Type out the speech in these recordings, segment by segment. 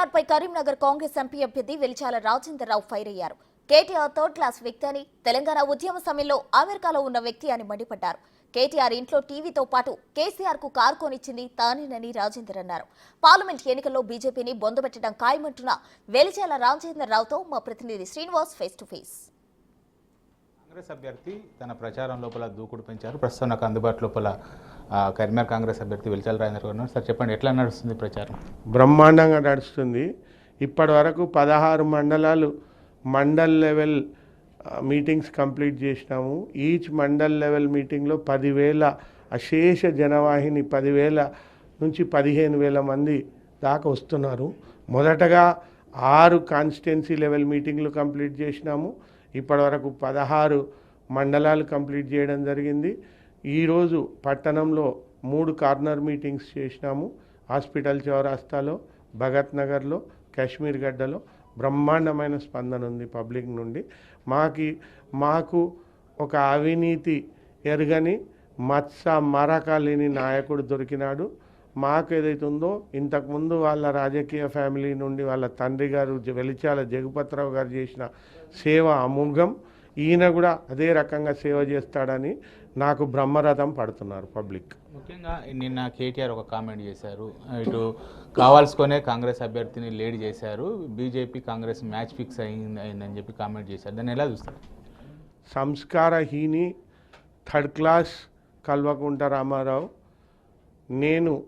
కేటీఆర్ పై కరీంనగర్ కాంగ్రెస్ ఎంపీ అభ్యర్థి వెలిచాల రాజేందర్ రావు ఫైర్ అయ్యారు కేటీఆర్ థర్డ్ క్లాస్ వ్యక్తి అని తెలంగాణ ఉద్యమ సమయంలో అమెరికాలో ఉన్న వ్యక్తి అని మండిపడ్డారు. కేటీఆర్ ఇంట్లో టీవీతో పాటు కేసీఆర్కు కారు కొనిచ్చింది తానేనని రాజేందర్ అన్నారు. పార్లమెంట్ ఎన్నికల్లో బీజేపీని బొందబెట్టడం ఖాయమంటున్న వెలిచాల రాజేందర్రావుతో మా ప్రతినిధి Srinivas face to face Congress అభ్యర్థి తన ప్రచారం లోపల దూకుడు పెంచారు. ప్రస్తుతం నాకు అందుబాటు లోపల కరీంనగర్ కాంగ్రెస్ అభ్యర్థి వెలిచాల రాజేంద్ర గారు సార్ చెప్పండి ఎట్లా నడుస్తుంది ప్రచారం? బ్రహ్మాండంగా నడుస్తుంది. ఇప్పటి వరకు పదహారు మండలాలు మండల్ లెవెల్ మీటింగ్స్ కంప్లీట్ చేసినాము. ఈచ్ మండల్ లెవెల్ మీటింగ్లో పదివేల అశేష జనవాహిని పదివేల నుంచి పదిహేను వేల మంది దాకా వస్తున్నారు. మొదటగా ఆరు కాన్స్టిట్యున్సీ లెవెల్ మీటింగ్లు కంప్లీట్ చేసినాము. ఇప్పటి వరకు పదహారు మండలాలు కంప్లీట్ చేయడం జరిగింది. ఈరోజు పట్టణంలో మూడు కార్నర్ మీటింగ్స్ చేసినాము. హాస్పిటల్ చౌరాస్తాలో భగత్ నగర్లో కాశ్మీర్ గడ్డలో. బ్రహ్మాండమైన స్పందన ఉంది పబ్లిక్ నుండి. మాకి మాకు ఒక అవినీతి ఎరగని మత్స మరక లేని నాయకుడు దొరికినాడు. మాకు ఏదైతే ఉందో ఇంతకుముందు వాళ్ళ రాజకీయ ఫ్యామిలీ నుండి వాళ్ళ తండ్రి గారు వెలిచాల జగపతిరావు గారు చేసిన సేవ అమోఘం ఈయన కూడా అదే రకంగా సేవ చేస్తాడని నాకు బ్రహ్మరథం పడుతున్నారు పబ్లిక్. ముఖ్యంగా నిన్న కేటీఆర్ ఒక కామెంట్ చేశారు. ఇటు కావాల్సుకొనే కాంగ్రెస్ అభ్యర్థిని లేడ్ చేశారు. బీజేపీ కాంగ్రెస్ మ్యాచ్ ఫిక్స్ అయింది అయిందని చెప్పి కామెంట్ చేశారు. దాన్ని ఎలా చూస్తారు? సంస్కారహీని థర్డ్ క్లాస్ కల్వకుంట రామారావు. నేను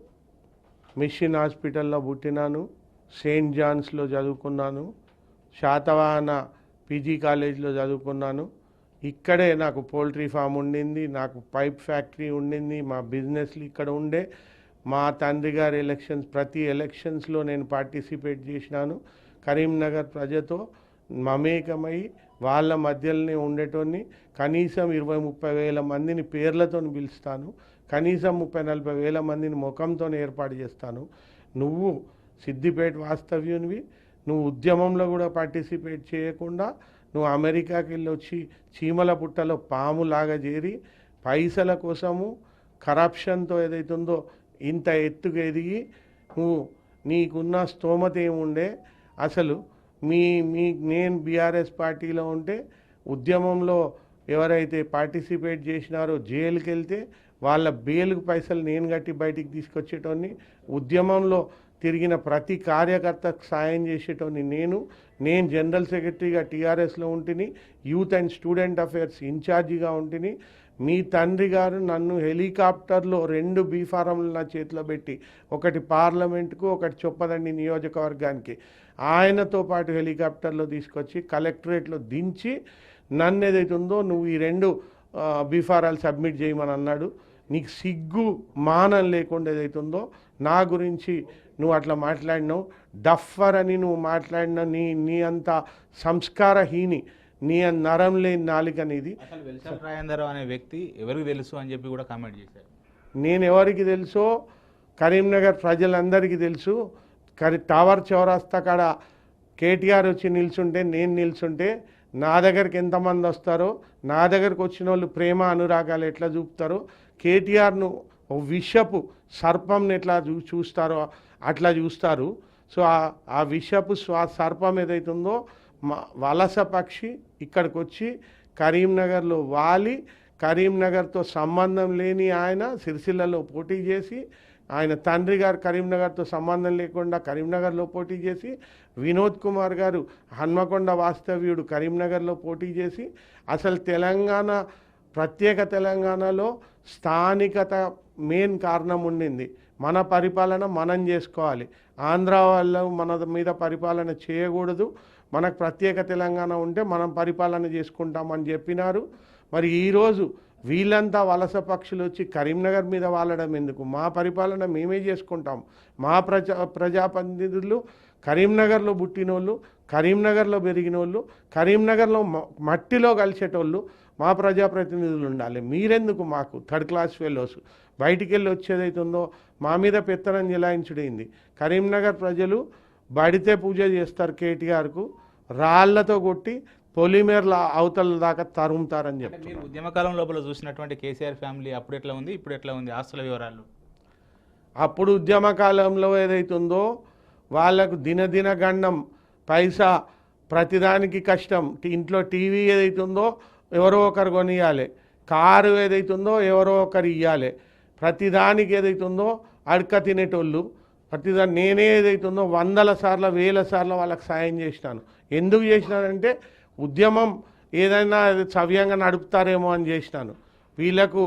మిషన్ హాస్పిటల్లో పుట్టినాను సెయింట్ జాన్స్లో చదువుకున్నాను శాతవాహన పీజీ కాలేజ్లో చదువుకున్నాను ఇక్కడే నాకు పోల్ట్రీ ఫామ్ ఉండింది నాకు పైప్ ఫ్యాక్టరీ ఉండింది మా బిజినెస్లు ఇక్కడ ఉండే. మా తండ్రి గారి ఎలక్షన్స్ ప్రతి ఎలక్షన్స్లో నేను పార్టిసిపేట్ చేసినాను. కరీంనగర్ ప్రజతో మమేకమై వాళ్ళ మధ్యలోనే ఉండేటోని కనీసం ఇరవై ముప్పై వేల మందిని పేర్లతో పిలుస్తాను. కనీసం ముప్పై నలభై వేల మందిని ముఖంతో ఏర్పాటు చేస్తాను. నువ్వు సిద్దిపేట వాస్తవ్యునివి. నువ్వు ఉద్యమంలో కూడా పార్టిసిపేట్ చేయకుండా నువ్వు అమెరికాకి వెళ్ళి వచ్చి చీమల పుట్టలో పాములాగా చేరి పైసల కోసము కరప్షన్తో ఏదైతుందో ఇంత ఎత్తుకు ఎదిగి నువ్వు నీకున్న స్తోమత ఏముండే? అసలు మీ మీ నేను బీఆర్ఎస్ పార్టీలో ఉంటే ఉద్యమంలో ఎవరైతే పార్టిసిపేట్ చేసినారో జైలుకి వెళ్తే వాళ్ళ బెయిల్కి పైసలు నేను కట్టి బయటికి తీసుకొచ్చేటోని ఉద్యమంలో తిరిగిన ప్రతి కార్యకర్తకు సాయం చేసేటోని నేను నేను జనరల్ సెక్రటరీగా టీఆర్ఎస్లో ఉంటిని యూత్ అండ్ స్టూడెంట్ అఫేర్స్ ఇన్ఛార్జిగా ఉంటిని మీ తండ్రి గారు నన్ను హెలికాప్టర్లో రెండు బీఫారంలు నా చేతిలో పెట్టి ఒకటి పార్లమెంట్కు ఒకటి చొప్పదండి నియోజకవర్గానికి ఆయనతో పాటు హెలికాప్టర్లో తీసుకొచ్చి కలెక్టరేట్లో దించి నన్ను ఏదైతే ఉందో నువ్వు ఈ రెండు బీఫారాలు సబ్మిట్ చేయమని అన్నాడు. నీకు సిగ్గు మానం లేకుండా ఏదైతే ఉందో నా గురించి నువ్వు అట్లా మాట్లాడినావు. డఫర్ అని నువ్వు మాట్లాడిన నీ నీ అంత సంస్కారహీని నీ నరం లేని నాలుక నీది. అసలు వెలిచాల రాజేంద్ర రావు అనే వ్యక్తి ఎవరికి తెలుసు అని చెప్పి కూడా కామెంట్ చేశారు. నేను ఎవరికి తెలుసో కరీంనగర్ ప్రజలందరికీ తెలుసు. కరి టవర్ చౌరాస్తా కాడ కేటీఆర్ వచ్చి నిల్చుంటే నేను నిల్చుంటే నా దగ్గరికి ఎంతమంది వస్తారో నా దగ్గరికి వచ్చిన వాళ్ళు ప్రేమ అనురాగాలు ఎట్లా చూపుతారో కేటీఆర్ను విషపు సర్పంని ఎట్లా చూ చూస్తారో అట్లా చూస్తారు. సో ఆ- ఆ విషపు స్వా సర్పం ఏదైతుందో మా వలస పక్షి ఇక్కడికి వచ్చి కరీంనగర్లో వాలి కరీంనగర్తో సంబంధం లేని ఆయన సిరిసిల్లలో పోటీ చేసి ఆయన తండ్రి గారు కరీంనగర్తో సంబంధం లేకుండా కరీంనగర్లో పోటీ చేసి వినోద్ కుమార్ గారు హన్మకొండ వాస్తవ్యుడు కరీంనగర్లో పోటీ చేసి అసలు తెలంగాణ ప్రత్యేక తెలంగాణలో స్థానికత మెయిన్ కారణం ఉండింది. మన పరిపాలన మనం చేసుకోవాలి. ఆంధ్ర వాళ్ళు మన మీద పరిపాలన చేయకూడదు. మనకు ప్రత్యేక తెలంగాణ ఉంటే మనం పరిపాలన చేసుకుంటామని చెప్పినారు. మరి ఈరోజు వీళ్ళంతా వలస పక్షులు వచ్చి కరీంనగర్ మీద వాలడం ఎందుకు? మా పరిపాలన మేమే చేసుకుంటాం. మా ప్రజా ప్రజాప్రతినిధులు కరీంనగర్లో పుట్టినోళ్ళు కరీంనగర్లో పెరిగినోళ్ళు కరీంనగర్లో మ- మట్టిలో కలిసేటోళ్ళు మా ప్రజాప్రతినిధులు ఉండాలి. మీరెందుకు మాకు థర్డ్ క్లాస్ ఫెలోస్? బయటికి వెళ్ళి వచ్చేదైతుందో మా మీద పెత్తనం చెలాయించుడైంది కరీంనగర్ ప్రజలు బడితే పూజ చేస్తారు కేటీఆర్కు రాళ్ళతో కొట్టి పొలిమేర్ల అవతల దాకా తరుముతారని మీరు ఉద్యమకాలం లోపల చూసినటువంటి కేసీఆర్ ఫ్యామిలీ అప్పుడు ఎట్లా ఉంది? ఇప్పుడు ఎట్లా ఉంది? ఆస్తుల వివరాలు. అప్పుడు ఉద్యమ కాలంలో ఏదైతుందో వాళ్ళకు దినదిన గండం పైసా ప్రతిదానికి కష్టం. ఇంట్లో టీవీ ఏదైతుందో ఎవరో ఒకరు కొనియాలి. కారు ఏదైతుందో ఎవరో ఒకరు ఇవ్వాలి ప్రతిదానికి ఏదైతుందో అడక తినేటోళ్ళు ప్రతిదాని నేనే ఏదైతుందో వందల సార్లు వేల సార్లు వాళ్ళకి సాయం చేసినాను. ఎందుకు చేసినానంటే ఉద్యమం ఏదైనా సవ్యంగా నడుపుతారేమో అని చేసినాను. వీళ్ళకు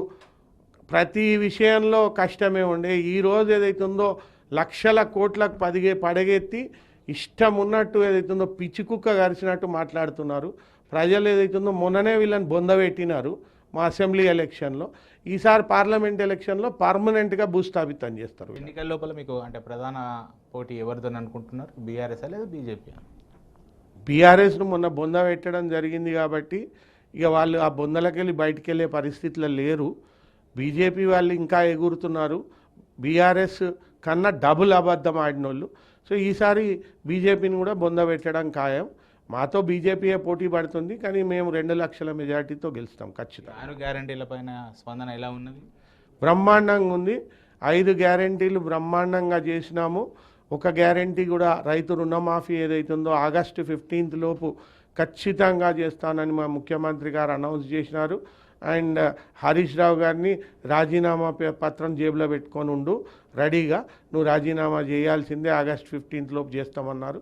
ప్రతి విషయంలో కష్టమే ఉండే. ఈరోజు ఏదైతుందో లక్షల కోట్లకు పదిగే పడగెత్తి ఇష్టం ఉన్నట్టు ఏదైతుందో పిచ్చి కుక్క గరిచినట్టు మాట్లాడుతున్నారు. ప్రజలు ఏదైతుందో మొన్ననే వీళ్ళని బొందబెట్టినారు మా అసెంబ్లీ ఎలక్షన్లో. ఈసారి పార్లమెంట్ ఎలక్షన్లో పర్మనెంట్గా భూస్థాపితం చేస్తారు ఎన్నికల లోపల మీకు అంటే ప్రధాన పోటీ ఎవరితో అనుకుంటున్నారు? బీఆర్ఎస్ లేదా బీజేపీ బీఆర్ఎస్ను మొన్న బొంద పెట్టడం జరిగింది కాబట్టి ఇక వాళ్ళు ఆ బొందలకి వెళ్ళి బయటికి వెళ్ళే పరిస్థితిలో లేరు. బీజేపీ వాళ్ళు ఇంకా ఎగురుతున్నారు. బీఆర్ఎస్ కన్నా డబుల్ అబద్ధం ఆడినోళ్ళు. సో ఈసారి బీజేపీని కూడా బొంద పెట్టడం ఖాయం. మాతో బీజేపీయే పోటీ పడుతుంది కానీ మేము రెండు లక్షల మెజార్టీతో గెలుస్తాం ఖచ్చితంగా. ఆరు గ్యారంటీల పైన స్పందన ఎలా ఉన్నది? బ్రహ్మాండంగా ఉంది. ఐదు గ్యారంటీలు బ్రహ్మాండంగా చేసినాము. ఒక గ్యారంటీ కూడా రైతు రుణమాఫీ ఏదైతుందో ఆగస్టు ఫిఫ్టీన్త్ లోపు ఖచ్చితంగా చేస్తానని మా ముఖ్యమంత్రి గారు అనౌన్స్ చేసినారు. అండ్ హరీష్ రావు గారిని రాజీనామా పత్రం జేబులో పెట్టుకొని ఉండు రెడీగా. నువ్వు రాజీనామా చేయాల్సిందే ఆగస్ట్ ఫిఫ్టీన్త్ లోపు చేస్తామన్నారు.